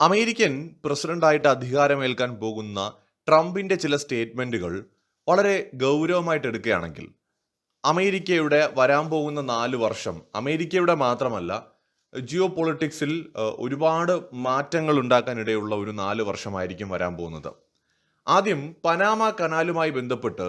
American പ്രസിഡന്റായിട്ട് അധികാരമേൽക്കാൻ പോകുന്ന ട്രംപിന്റെ ചില സ്റ്റേറ്റ്മെന്റുകൾ വളരെ ഗൗരവമായിട്ട് എടുക്കുകയാണെങ്കിൽ അമേരിക്കയുടെ വരാൻ പോകുന്ന നാല് വർഷം അമേരിക്കയുടെ മാത്രമല്ല ജിയോ പൊളിറ്റിക്സിൽ ഒരുപാട് മാറ്റങ്ങൾ ഉണ്ടാക്കാനിടയുള്ള ഒരു നാല് വർഷമായിരിക്കും വരാൻ പോകുന്നത്. ആദ്യം പനാമ കനാലുമായി ബന്ധപ്പെട്ട്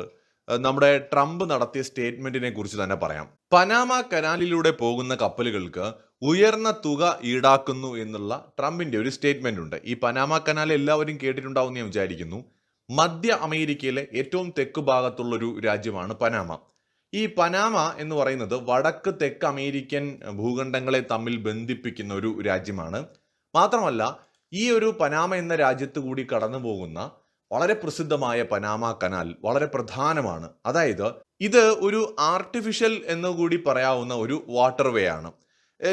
നമ്മുടെ ട്രംപ് നടത്തിയ സ്റ്റേറ്റ്മെന്റിനെ കുറിച്ച് തന്നെ പറയാം. പനാമ കനാലിലൂടെ പോകുന്ന കപ്പലുകൾക്ക് ഉയർന്ന തുക ഈടാക്കുന്നു എന്നുള്ള ട്രംപിന്റെ ഒരു സ്റ്റേറ്റ്മെന്റ് ഉണ്ട്. ഈ പനാമ കനാൽ എല്ലാവരും കേട്ടിട്ടുണ്ടാവും ഞാൻ വിചാരിക്കുന്നു. മധ്യ അമേരിക്കയിലെ ഏറ്റവും തെക്ക് ഭാഗത്തുള്ള ഒരു രാജ്യമാണ് പനാമ. ഈ പനാമ എന്ന് പറയുന്നത് വടക്ക് തെക്ക് അമേരിക്കൻ ഭൂഖണ്ഡങ്ങളെ തമ്മിൽ ബന്ധിപ്പിക്കുന്ന ഒരു രാജ്യമാണ്. മാത്രമല്ല ഈ ഒരു പനാമ എന്ന രാജ്യത്ത് കൂടി കടന്നു പോകുന്ന വളരെ പ്രസിദ്ധമായ പനാമ കനാൽ വളരെ പ്രധാനമാണ്. അതായത് ഇത് ഒരു ആർട്ടിഫിഷ്യൽ എന്ന് കൂടി പറയാവുന്ന ഒരു വാട്ടർവേ ആണ്.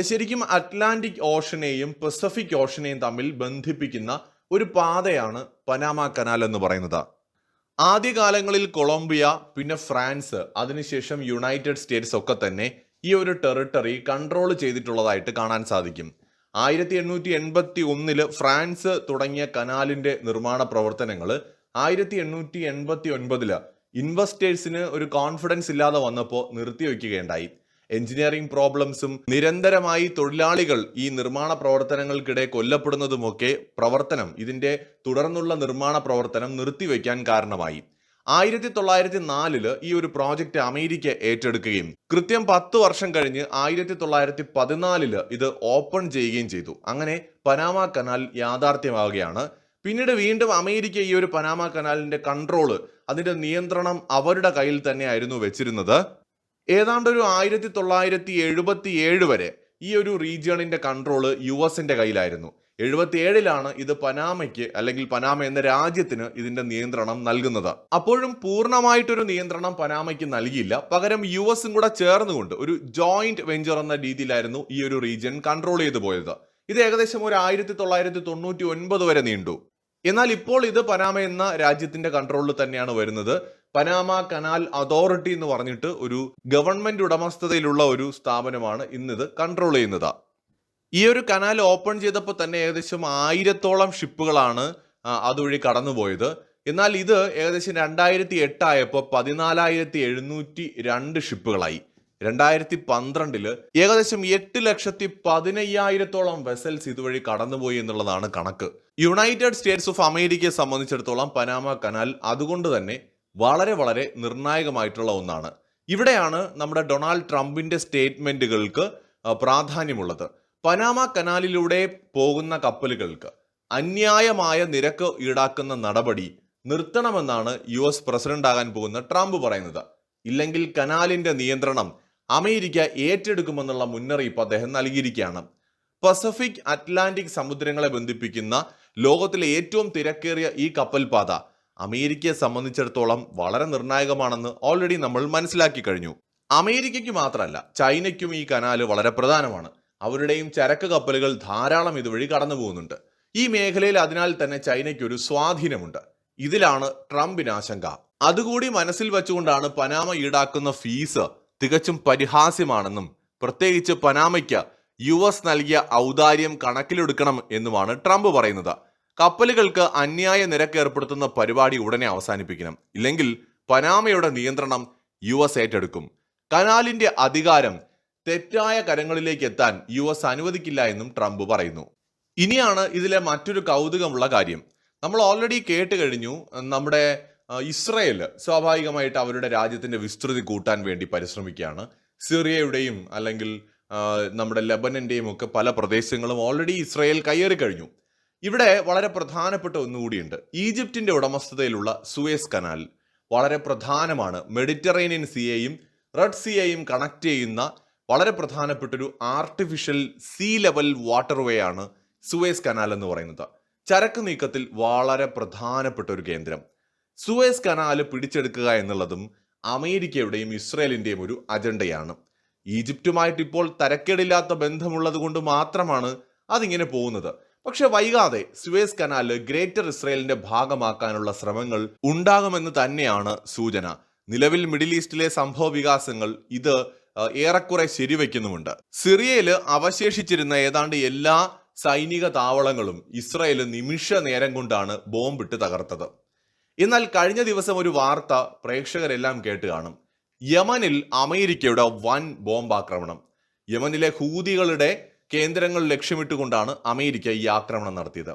ശരിക്കും അറ്റ്ലാന്റിക് ഓഷനെയും പസഫിക് ഓഷനെയും തമ്മിൽ ബന്ധിപ്പിക്കുന്ന ഒരു പാതയാണ് പനാമ കനാൽ എന്ന് പറയുന്നത്. ആദ്യകാലങ്ങളിൽ കൊളംബിയ പിന്നെ ഫ്രാൻസ് അതിനുശേഷം യുണൈറ്റഡ് സ്റ്റേറ്റ്സ് ഒക്കെ തന്നെ ഈ ഒരു ടെറിട്ടറി കൺട്രോൾ ചെയ്തിട്ടുള്ളതായിട്ട് കാണാൻ സാധിക്കും. ആയിരത്തി എണ്ണൂറ്റി എൺപത്തി ഒന്നിൽ ഫ്രാൻസ് തുടങ്ങിയ കനാലിന്റെ നിർമ്മാണ പ്രവർത്തനങ്ങൾ ആയിരത്തി എണ്ണൂറ്റി എൺപത്തി ഒൻപതിൽ ഇൻവെസ്റ്റേഴ്സിന് ഒരു കോൺഫിഡൻസ് ഇല്ലാതെ വന്നപ്പോൾ നിർത്തിവെക്കുകയുണ്ടായി എഞ്ചിനീയറിംഗ് പ്രോബ്ലംസും നിരന്തരമായി തൊഴിലാളികൾ ഈ നിർമ്മാണ പ്രവർത്തനങ്ങൾക്കിടെ കൊല്ലപ്പെടുന്നതുമൊക്കെ പ്രവർത്തനം ഇതിന്റെ തുടർന്നുള്ള നിർമ്മാണ പ്രവർത്തനം നിർത്തിവെക്കാൻ കാരണമായി. ആയിരത്തി തൊള്ളായിരത്തി നാലിൽ ഈ ഒരു പ്രോജക്റ്റ് അമേരിക്ക ഏറ്റെടുക്കുകയും കൃത്യം പത്ത് വർഷം കഴിഞ്ഞ് ആയിരത്തി തൊള്ളായിരത്തി പതിനാലിൽ ഇത് ഓപ്പൺ ചെയ്യുകയും ചെയ്തു. അങ്ങനെ പനാമ കനാൽ യാഥാർത്ഥ്യമാവുകയാണ്. പിന്നീട് വീണ്ടും അമേരിക്ക ഈ ഒരു പനാമ കനാലിന്റെ കൺട്രോൾ അതിന്റെ നിയന്ത്രണം അവരുടെ കയ്യിൽ തന്നെയായിരുന്നു വെച്ചിരുന്നത്. ഏതാണ്ട് ഒരു ആയിരത്തി തൊള്ളായിരത്തി എഴുപത്തി ഏഴ് വരെ ഈ ഒരു റീജിയണിന്റെ കൺട്രോൾ യു എസിന്റെ കയ്യിലായിരുന്നു. എഴുപത്തി ഏഴിലാണ് ഇത് പനാമയ്ക്ക് അല്ലെങ്കിൽ പനാമ എന്ന രാജ്യത്തിന് ഇതിന്റെ നിയന്ത്രണം നൽകുന്നത്. അപ്പോഴും പൂർണമായിട്ടൊരു നിയന്ത്രണം പനാമയ്ക്ക് നൽകിയില്ല. പകരം യു എസും കൂടെ ചേർന്നുകൊണ്ട് ഒരു ജോയിന്റ് വെഞ്ചർ എന്ന രീതിയിലായിരുന്നു ഈ ഒരു റീജിയൻ കൺട്രോൾ ചെയ്തു പോയത്. ഇത് ഏകദേശം ഒരു ആയിരത്തി തൊള്ളായിരത്തി തൊണ്ണൂറ്റി ഒൻപത് വരെ നീണ്ടു. എന്നാൽ ഇപ്പോൾ ഇത് പനാമ എന്ന രാജ്യത്തിന്റെ കൺട്രോളിൽ തന്നെയാണ് വരുന്നത്. പനാമ കനാൽ അതോറിറ്റി എന്ന് പറഞ്ഞിട്ട് ഒരു ഗവൺമെന്റ് ഉടമസ്ഥതയിലുള്ള ഒരു സ്ഥാപനമാണ് ഇന്നിത് കൺട്രോൾ ചെയ്യുന്നത്. ഈ ഒരു കനാൽ ഓപ്പൺ ചെയ്തപ്പോൾ തന്നെ ഏകദേശം ആയിരത്തോളം ഷിപ്പുകളാണ് അതുവഴി കടന്നുപോയത്. എന്നാൽ ഇത് ഏകദേശം രണ്ടായിരത്തി എട്ടായപ്പോൾ പതിനാലായിരത്തി എഴുന്നൂറ്റി രണ്ട് ഷിപ്പുകളായി. രണ്ടായിരത്തി പന്ത്രണ്ടിൽ ഏകദേശം എട്ട് ലക്ഷത്തി പതിനയ്യായിരത്തോളം വെസൽസ് ഇതുവഴി കടന്നുപോയി എന്നുള്ളതാണ് കണക്ക്. യുണൈറ്റഡ് സ്റ്റേറ്റ്സ് ഓഫ് അമേരിക്കയെ സംബന്ധിച്ചിടത്തോളം പനാമ കനാൽ അതുകൊണ്ട് തന്നെ വളരെ വളരെ നിർണായകമായിട്ടുള്ള ഒന്നാണ്. ഇവിടെയാണ് നമ്മുടെ ഡൊണാൾഡ് ട്രംപിന്റെ സ്റ്റേറ്റ്മെന്റുകൾക്ക് പ്രാധാന്യമുള്ളത്. പനാമ കനാലിലൂടെ പോകുന്ന കപ്പലുകൾക്ക് അന്യായമായ നിരക്ക് ഈടാക്കുന്ന നടപടി നിർത്തണമെന്നാണ് യു എസ് പ്രസിഡന്റ് ആകാൻ പോകുന്ന ട്രംപ് പറയുന്നത്. ഇല്ലെങ്കിൽ കനാലിന്റെ നിയന്ത്രണം അമേരിക്ക ഏറ്റെടുക്കുമെന്നുള്ള മുന്നറിയിപ്പ് അദ്ദേഹം നൽകിയിരിക്കുകയാണ്. പസഫിക് അറ്റ്ലാന്റിക് സമുദ്രങ്ങളെ ബന്ധിപ്പിക്കുന്ന ലോകത്തിലെ ഏറ്റവും തിരക്കേറിയ ഈ കപ്പൽ പാത അമേരിക്കയെ സംബന്ധിച്ചിടത്തോളം വളരെ നിർണായകമാണെന്ന് ഓൾറെഡി നമ്മൾ മനസ്സിലാക്കി കഴിഞ്ഞു. അമേരിക്കയ്ക്ക് മാത്രമല്ല ചൈനയ്ക്കും ഈ കനാല് വളരെ പ്രധാനമാണ്. അവരുടെയും ചരക്ക് കപ്പലുകൾ ധാരാളം ഇതുവഴി കടന്നു പോകുന്നുണ്ട്. ഈ മേഖലയിൽ അതിനാൽ തന്നെ ചൈനയ്ക്ക് ഒരു സ്വാധീനമുണ്ട്. ഇതിലാണ് ട്രംപിന് ആശങ്ക. അതുകൂടി മനസ്സിൽ വെച്ചുകൊണ്ടാണ് പനാമ ഈടാക്കുന്ന ഫീസ് തികച്ചും പരിഹാസ്യമാണെന്നും പ്രത്യേകിച്ച് പനാമയ്ക്ക് യു എസ് നൽകിയ ഔദാര്യം കണക്കിലെടുക്കണം എന്നുമാണ് ട്രംപ് പറയുന്നത്. കപ്പലുകൾക്ക് അന്യായ നിരക്ക് ഏർപ്പെടുത്തുന്ന പരിപാടി ഉടനെ അവസാനിപ്പിക്കണം. ഇല്ലെങ്കിൽ പനാമയുടെ നിയന്ത്രണം യു എസ് ഏറ്റെടുക്കും. കനാലിന്റെ അധികാരം തെറ്റായ കരങ്ങളിലേക്ക് എത്താൻ യു എസ് അനുവദിക്കില്ല എന്നും ട്രംപ് പറയുന്നു. ഇനിയാണ് ഇതിലെ മറ്റൊരു കൗതുകമുള്ള കാര്യം. നമ്മൾ ഓൾറെഡി കേട്ട് കഴിഞ്ഞു നമ്മുടെ ഇസ്രയേൽ സ്വാഭാവികമായിട്ട് അവരുടെ രാജ്യത്തിന്റെ വിസ്തൃതി കൂട്ടാൻ വേണ്ടി പരിശ്രമിക്കുകയാണ്. സിറിയയുടെയും അല്ലെങ്കിൽ നമ്മുടെ ലബനന്റെയും ഒക്കെ പല പ്രദേശങ്ങളും ഓൾറെഡി ഇസ്രയേൽ കയ്യേറി കഴിഞ്ഞു. ഇവിടെ വളരെ പ്രധാനപ്പെട്ട ഒന്നുകൂടിയുണ്ട് ഈജിപ്തിന്റെ ഉടമസ്ഥതയിലുള്ള സുവേസ് കനാൽ വളരെ പ്രധാനമാണ്. മെഡിറ്ററേനിയൻ സിയെയും റെഡ് സിയെയും കണക്ട് ചെയ്യുന്ന വളരെ പ്രധാനപ്പെട്ടൊരു ആർട്ടിഫിഷ്യൽ സീ ലെവൽ വാട്ടർവേ ആണ് സുവേസ് കനാൽ എന്ന് പറയുന്നത്. ചരക്ക് നീക്കത്തിൽ വളരെ പ്രധാനപ്പെട്ട ഒരു കേന്ദ്രം. സുവേസ് കനാൽ പിടിച്ചെടുക്കുക എന്നുള്ളതും അമേരിക്കയുടെയും ഇസ്രയേലിന്റെയും ഒരു അജണ്ടയാണ്. ഈജിപ്തുമായിട്ട് ഇപ്പോൾ തരക്കേടില്ലാത്ത ബന്ധമുള്ളത് കൊണ്ട് മാത്രമാണ് അതിങ്ങനെ പോകുന്നത്. പക്ഷെ വൈകാതെ സുവേസ് കനാൽ ഗ്രേറ്റർ ഇസ്രയേലിന്റെ ഭാഗമാക്കാനുള്ള ശ്രമങ്ങൾ ഉണ്ടാകുമെന്ന് തന്നെയാണ് സൂചന. നിലവിൽ മിഡിൽ ഈസ്റ്റിലെ സംഭവ വികാസങ്ങൾ ഇത് ഏറെക്കുറെ ശരിവെക്കുന്നുമുണ്ട് സിറിയയിൽ അവശേഷിച്ചിരുന്ന ഏതാണ്ട് എല്ലാ സൈനിക താവളങ്ങളും ഇസ്രായേൽ നിമിഷ നേരം കൊണ്ടാണ് ബോംബിട്ട് തകർത്തത്. എന്നാൽ കഴിഞ്ഞ ദിവസം ഒരു വാർത്ത പ്രേക്ഷകരെല്ലാം കേട്ട് കാണും. യമനിൽ അമേരിക്കയുടെ വൻ ബോംബാക്രമണം. യമനിലെ ഹൂതികളുടെ കേന്ദ്രങ്ങൾ ലക്ഷ്യമിട്ടുകൊണ്ടാണ് അമേരിക്ക ഈ ആക്രമണം നടത്തിയത്.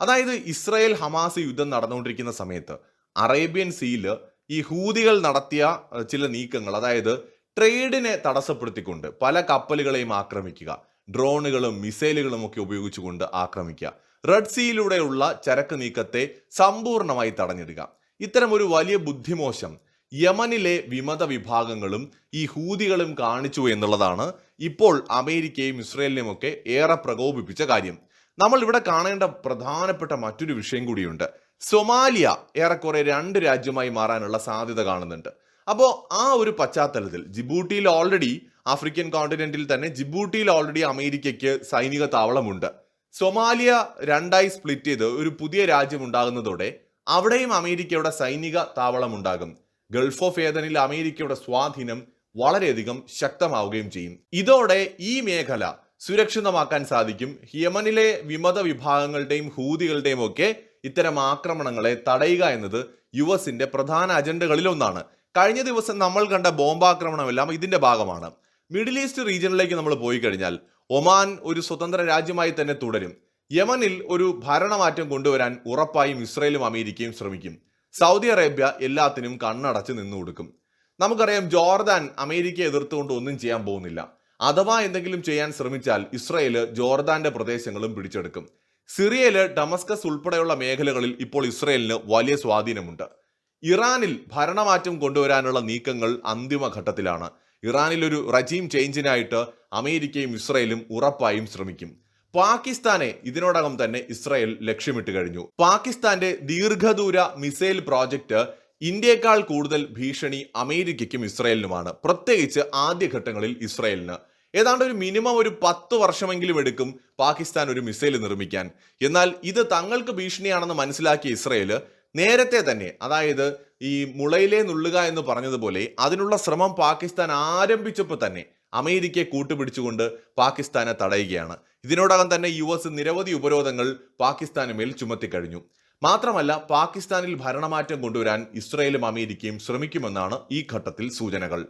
അതായത് ഇസ്രായേൽ ഹമാസ് യുദ്ധം നടന്നുകൊണ്ടിരിക്കുന്ന സമയത്ത് അറേബ്യൻ സീൽ ഈ ഹൂതികൾ നടത്തിയ ചില നീക്കങ്ങൾ അതായത് ട്രേഡിനെ തടസ്സപ്പെടുത്തിക്കൊണ്ട് പല കപ്പലുകളെയും ആക്രമിക്കുക. ഡ്രോണുകളും മിസൈലുകളും ഒക്കെ ഉപയോഗിച്ചുകൊണ്ട് ആക്രമിക്കുക. റെഡ് സീയിലൂടെയുള്ള ചരക്ക് നീക്കത്തെ സമ്പൂർണമായി തടഞ്ഞിടുക. ഇത്തരം ഒരു വലിയ ബുദ്ധിമോശം യമനിലെ വിമത വിഭാഗങ്ങളും ഈ ഹൂതികളും കാണിച്ചു എന്നുള്ളതാണ് ഇപ്പോൾ അമേരിക്കയും ഇസ്രയേലിനെയും ഒക്കെ ഏറെ പ്രകോപിപ്പിച്ച കാര്യം. നമ്മൾ ഇവിടെ കാണേണ്ട പ്രധാനപ്പെട്ട മറ്റൊരു വിഷയം കൂടിയുണ്ട്. സൊമാലിയ ഏറെക്കുറെ രണ്ട് രാജ്യമായി മാറാനുള്ള സാധ്യത കാണുന്നുണ്ട്. അപ്പോൾ ആ ഒരു പശ്ചാത്തലത്തിൽ ജിബൂട്ടിയിൽ ഓൾറെഡി ആഫ്രിക്കൻ കോണ്ടിനെന്റിൽ തന്നെ ജിബൂട്ടിയിൽ ഓൾറെഡി അമേരിക്കയ്ക്ക് സൈനിക താവളമുണ്ട്. സൊമാലിയ രണ്ടായി സ്പ്ലിറ്റ് ചെയ്ത് ഒരു പുതിയ രാജ്യം ഉണ്ടാകുന്നതോടെ അവിടെയും അമേരിക്കയുടെ സൈനിക താവളം ഉണ്ടാകും ഗൾഫ് ഓഫ് ഏതനിൽ അമേരിക്കയുടെ സ്വാധീനം വളരെയധികം ശക്തമാവുകയും ചെയ്യും. ഇതോടെ ഈ മേഖല സുരക്ഷിതമാക്കാൻ സാധിക്കും. യമനിലെ വിമത വിഭാഗങ്ങളുടെയും ഹൂതികളുടെയും ഒക്കെ ഇത്തരം ആക്രമണങ്ങളെ തടയുക എന്നത് യു എസിന്റെ പ്രധാന അജണ്ടകളിൽ ഒന്നാണ്. കഴിഞ്ഞ ദിവസം നമ്മൾ കണ്ട ബോംബാക്രമണമെല്ലാം ഇതിന്റെ ഭാഗമാണ്. മിഡിൽ ഈസ്റ്റ് റീജിയനിലേക്ക് നമ്മൾ പോയി കഴിഞ്ഞാൽ ഒമാൻ ഒരു സ്വതന്ത്ര രാജ്യമായി തന്നെ തുടരും. യമനിൽ ഒരു ഭരണമാറ്റം കൊണ്ടുവരാൻ ഉറപ്പായും ഇസ്രയേലും അമേരിക്കയും ശ്രമിക്കും. സൗദി അറേബ്യ എല്ലാത്തിനും കണ്ണടച്ച് നിന്നു കൊടുക്കും. നമുക്കറിയാം ജോർദാൻ അമേരിക്കയെ എതിർത്തുകൊണ്ട് ഒന്നും ചെയ്യാൻ പോകുന്നില്ല. അഥവാ എന്തെങ്കിലും ചെയ്യാൻ ശ്രമിച്ചാൽ ഇസ്രയേൽ ജോർദാന്റെ പ്രദേശങ്ങളും പിടിച്ചെടുക്കും. സിറിയയിലെ ഡമസ്കസ് ഉൾപ്പെടെയുള്ള മേഖലകളിൽ ഇപ്പോൾ ഇസ്രയേലിന് വലിയ സ്വാധീനമുണ്ട്. ഇറാനിൽ ഭരണമാറ്റം കൊണ്ടുവരാനുള്ള നീക്കങ്ങൾ അന്തിമഘട്ടത്തിലാണ്. ഇറാനിൽ ഒരു റജീം ചേഞ്ചിനായിട്ട് അമേരിക്കയും ഇസ്രയേലും ഉറപ്പായും ശ്രമിക്കും. പാകിസ്ഥാനെ ഇതിനോടകം തന്നെ ഇസ്രയേൽ ലക്ഷ്യമിട്ട് കഴിഞ്ഞു. പാകിസ്ഥാന്റെ ദീർഘദൂര മിസൈൽ പ്രോജക്റ്റ് ഇന്ത്യയെക്കാൾ കൂടുതൽ ഭീഷണി അമേരിക്കയ്ക്കും ഇസ്രയേലിനുമാണ്. പ്രത്യേകിച്ച് ആദ്യഘട്ടങ്ങളിൽ ഇസ്രയേലിന്. ഏതാണ്ട് ഒരു മിനിമം ഒരു പത്ത് വർഷമെങ്കിലും എടുക്കും പാകിസ്ഥാൻ ഒരു മിസൈൽ നിർമ്മിക്കാൻ. എന്നാൽ ഇത് തങ്ങൾക്ക് ഭീഷണിയാണെന്ന് മനസ്സിലാക്കിയ ഇസ്രായേൽ നേരത്തെ തന്നെ അതായത് ഈ മുളയിലെ നുള്ളുക എന്ന് പറഞ്ഞതുപോലെ അതിനുള്ള ശ്രമം പാകിസ്ഥാൻ ആരംഭിച്ചപ്പോൾ തന്നെ അമേരിക്കയെ കൂട്ടുപിടിച്ചുകൊണ്ട് പാകിസ്ഥാനെ തടയുകയാണ്. ഇതിനോടകം തന്നെ യു എസ് നിരവധി ഉപരോധങ്ങൾ പാകിസ്ഥാന് മേൽ ചുമത്തിക്കഴിഞ്ഞു. മാത്രമല്ല പാകിസ്ഥാനിൽ ഭരണമാറ്റം കൊണ്ടുവരാൻ ഇസ്രയേലും അമേരിക്കയും ശ്രമിക്കുമെന്നാണ് ഈ ഘട്ടത്തിൽ സൂചനകൾ.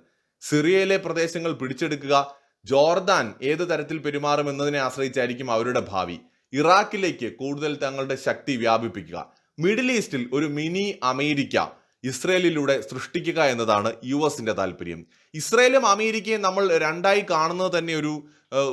സിറിയയിലെ പ്രദേശങ്ങൾ പിടിച്ചെടുക്കുക ജോർദാൻ ഏത് തരത്തിൽ പെരുമാറുമെന്നതിനെ ആശ്രയിച്ചായിരിക്കും അവരുടെ ഭാവി. ഇറാഖിലേക്ക് കൂടുതൽ തങ്ങളുടെ ശക്തി വ്യാപിപ്പിക്കുക. മിഡിൽ ഈസ്റ്റിൽ ഒരു മിനി അമേരിക്ക ഇസ്രയേലിലൂടെ സൃഷ്ടിക്കുക എന്നതാണ് യു എസിന്റെ താല്പര്യം. ഇസ്രയേലും അമേരിക്കയും നമ്മൾ രണ്ടായി കാണുന്നത് തന്നെ ഒരു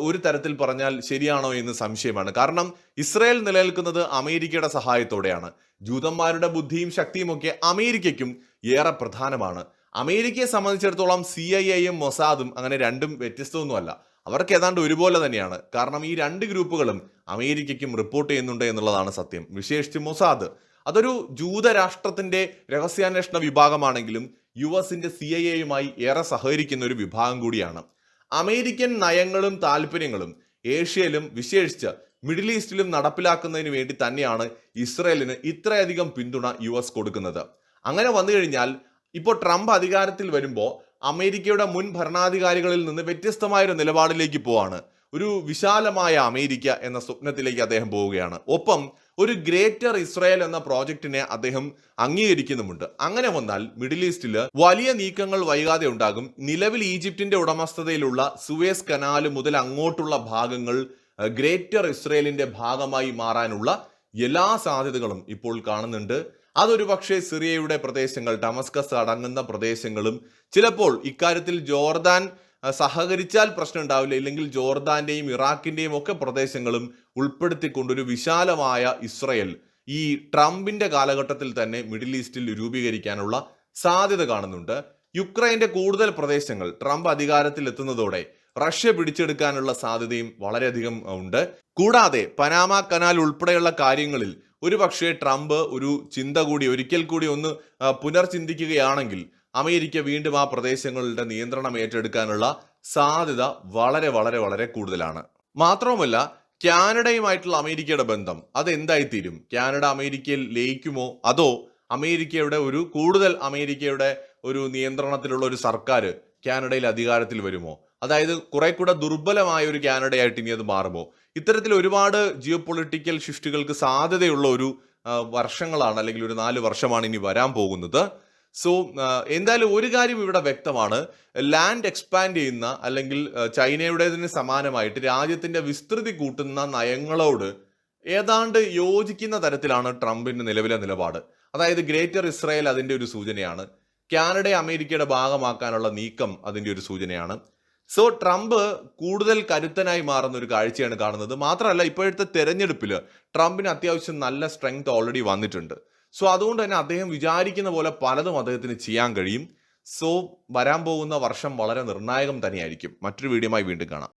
ഒരു തരത്തിൽ പറഞ്ഞാൽ ശരിയാണോ എന്ന് സംശയമാണ്. കാരണം ഇസ്രയേൽ നിലനിൽക്കുന്നത് അമേരിക്കയുടെ സഹായത്തോടെയാണ്. ജൂതന്മാരുടെ ബുദ്ധിയും ശക്തിയും ഒക്കെ അമേരിക്കയ്ക്കും ഏറെ പ്രധാനമാണ്. അമേരിക്കയെ സംബന്ധിച്ചിടത്തോളം സി ഐ എയും മൊസാദും അങ്ങനെ രണ്ടും വ്യത്യസ്തമൊന്നുമല്ല. അവർക്ക് ഏതാണ്ട് ഒരുപോലെ തന്നെയാണ്. കാരണം ഈ രണ്ട് ഗ്രൂപ്പുകളും അമേരിക്കയ്ക്കും റിപ്പോർട്ട് ചെയ്യുന്നുണ്ട് എന്നുള്ളതാണ് സത്യം. വിശേഷിച്ച് മൊസാദ്. അതൊരു ജൂതരാഷ്ട്രത്തിന്റെ രഹസ്യാന്വേഷണ വിഭാഗമാണെങ്കിലും യു എസിന്റെ സി ഐ എയുമായി ഏറെ സഹകരിക്കുന്ന ഒരു വിഭാഗം കൂടിയാണ്. അമേരിക്കൻ നയങ്ങളും താല്പര്യങ്ങളും ഏഷ്യയിലും വിശേഷിച്ച് മിഡിൽ ഈസ്റ്റിലും നടപ്പിലാക്കുന്നതിന് വേണ്ടി തന്നെയാണ് ഇസ്രയേലിന് ഇത്രയധികം പിന്തുണ യു എസ് കൊടുക്കുന്നത്. അങ്ങനെ വന്നു കഴിഞ്ഞാൽ ഇപ്പോൾ ട്രംപ് അധികാരത്തിൽ വരുമ്പോൾ അമേരിക്കയുടെ മുൻ ഭരണാധികാരികളിൽ നിന്ന് വ്യത്യസ്തമായ ഒരു നിലപാടിലേക്ക് പോവാണ്. ഒരു വിശാലമായ അമേരിക്ക എന്ന സ്വപ്നത്തിലേക്ക് അദ്ദേഹം പോവുകയാണ്. ഒപ്പം ഒരു ഗ്രേറ്റർ ഇസ്രായേൽ എന്ന പ്രോജക്റ്റിനെ അദ്ദേഹം അംഗീകരിക്കുന്നുമുണ്ട്. അങ്ങനെ വന്നാൽ മിഡിൽ ഈസ്റ്റിൽ വലിയ നീക്കങ്ങൾ വൈകാതെ ഉണ്ടാകും. നിലവിൽ ഈജിപ്തിന്റെ ഉടമസ്ഥതയിലുള്ള സുവേസ് കനാല് മുതൽ അങ്ങോട്ടുള്ള ഭാഗങ്ങൾ ഗ്രേറ്റർ ഇസ്രയേലിന്റെ ഭാഗമായി മാറാനുള്ള എല്ലാ സാധ്യതകളും ഇപ്പോൾ കാണുന്നുണ്ട്. അതൊരു പക്ഷേ സിറിയയുടെ പ്രദേശങ്ങൾ ഡമസ്കസ് അടങ്ങുന്ന പ്രദേശങ്ങളും ചിലപ്പോൾ ഇക്കാര്യത്തിൽ ജോർദാൻ സഹകരിച്ചാൽ പ്രശ്നം ഉണ്ടാവില്ല. ഇല്ലെങ്കിൽ ജോർദാന്റെയും ഇറാഖിന്റെയും ഒക്കെ പ്രദേശങ്ങളും ഉൾപ്പെടുത്തിക്കൊണ്ടൊരു വിശാലമായ ഇസ്രയേൽ ഈ ട്രംപിന്റെ കാലഘട്ടത്തിൽ തന്നെ മിഡിൽ ഈസ്റ്റിൽ രൂപീകരിക്കാനുള്ള സാധ്യത കാണുന്നുണ്ട്. യുക്രൈന്റെ കൂടുതൽ പ്രദേശങ്ങൾ ട്രംപ് അധികാരത്തിൽ എത്തുന്നതോടെ റഷ്യ പിടിച്ചെടുക്കാനുള്ള സാധ്യതയും വളരെയധികം ഉണ്ട്. കൂടാതെ പനാമ കനാൽ ഉൾപ്പെടെയുള്ള കാര്യങ്ങളിൽ ഒരുപക്ഷെ ട്രംപ് ഒരു ചിന്ത കൂടി ഒരിക്കൽ കൂടി ഒന്ന് പുനർചിന്തിക്കുകയാണെങ്കിൽ അമേരിക്ക വീണ്ടും ആ പ്രദേശങ്ങളുടെ നിയന്ത്രണം ഏറ്റെടുക്കാനുള്ള സാധ്യത വളരെ വളരെ വളരെ കൂടുതലാണ്. മാത്രവുമല്ല കാനഡയുമായിട്ടുള്ള അമേരിക്കയുടെ ബന്ധം അത് എന്തായിത്തീരും കാനഡ അമേരിക്കയിൽ ലയിക്കുമോ? അതോ അമേരിക്കയുടെ ഒരു കൂടുതൽ അമേരിക്കയുടെ ഒരു നിയന്ത്രണത്തിലുള്ള ഒരു സർക്കാർ കാനഡയിൽ അധികാരത്തിൽ വരുമോ? അതായത് കുറെ കൂടെ ദുർബലമായ ഒരു കാനഡയായിട്ട് ഇനി അത് മാറുമോ? ഇത്തരത്തിൽ ഒരുപാട് ജിയോ പൊളിറ്റിക്കൽ ഷിഫ്റ്റുകൾക്ക് സാധ്യതയുള്ള ഒരു വർഷങ്ങളാണ് അല്ലെങ്കിൽ ഒരു നാല് വർഷമാണ് ഇനി വരാൻ പോകുന്നത്. സോ എന്തായാലും ഒരു കാര്യം ഇവിടെ വ്യക്തമാണ്. ലാൻഡ് എക്സ്പാൻഡ് ചെയ്യുന്ന അല്ലെങ്കിൽ ചൈനയുടേതിന് സമാനമായിട്ട് രാജ്യത്തിന്റെ വിസ്തൃതി കൂട്ടുന്ന നയങ്ങളോട് ഏതാണ്ട് യോജിക്കുന്ന തരത്തിലാണ് ട്രംപിന്റെ നിലവിലെ നിലപാട്. അതായത് ഗ്രേറ്റർ ഇസ്രായേൽ അതിന്റെ ഒരു സൂചനയാണ്. കാനഡയെ അമേരിക്കയുടെ ഭാഗമാക്കാനുള്ള നീക്കം അതിന്റെ ഒരു സൂചനയാണ്. സോ ട്രംപ് കൂടുതൽ കരുത്തനായി മാറുന്ന ഒരു കാഴ്ചയാണ് കാണുന്നത്. മാത്രമല്ല ഇപ്പോഴത്തെ തെരഞ്ഞെടുപ്പിൽ ട്രംപിന് അത്യാവശ്യം നല്ല സ്ട്രെങ്ത് ഓൾറെഡി വന്നിട്ടുണ്ട്. സോ അതുകൊണ്ട് തന്നെ അദ്ദേഹം വിചാരിക്കുന്ന പോലെ പലതും അദ്ദേഹത്തിന് ചെയ്യാൻ കഴിയും. സോ വരാൻ പോകുന്ന വർഷം വളരെ നിർണായകം തന്നെയായിരിക്കും. മറ്റൊരു വീഡിയോയുമായി വീണ്ടും കാണാം.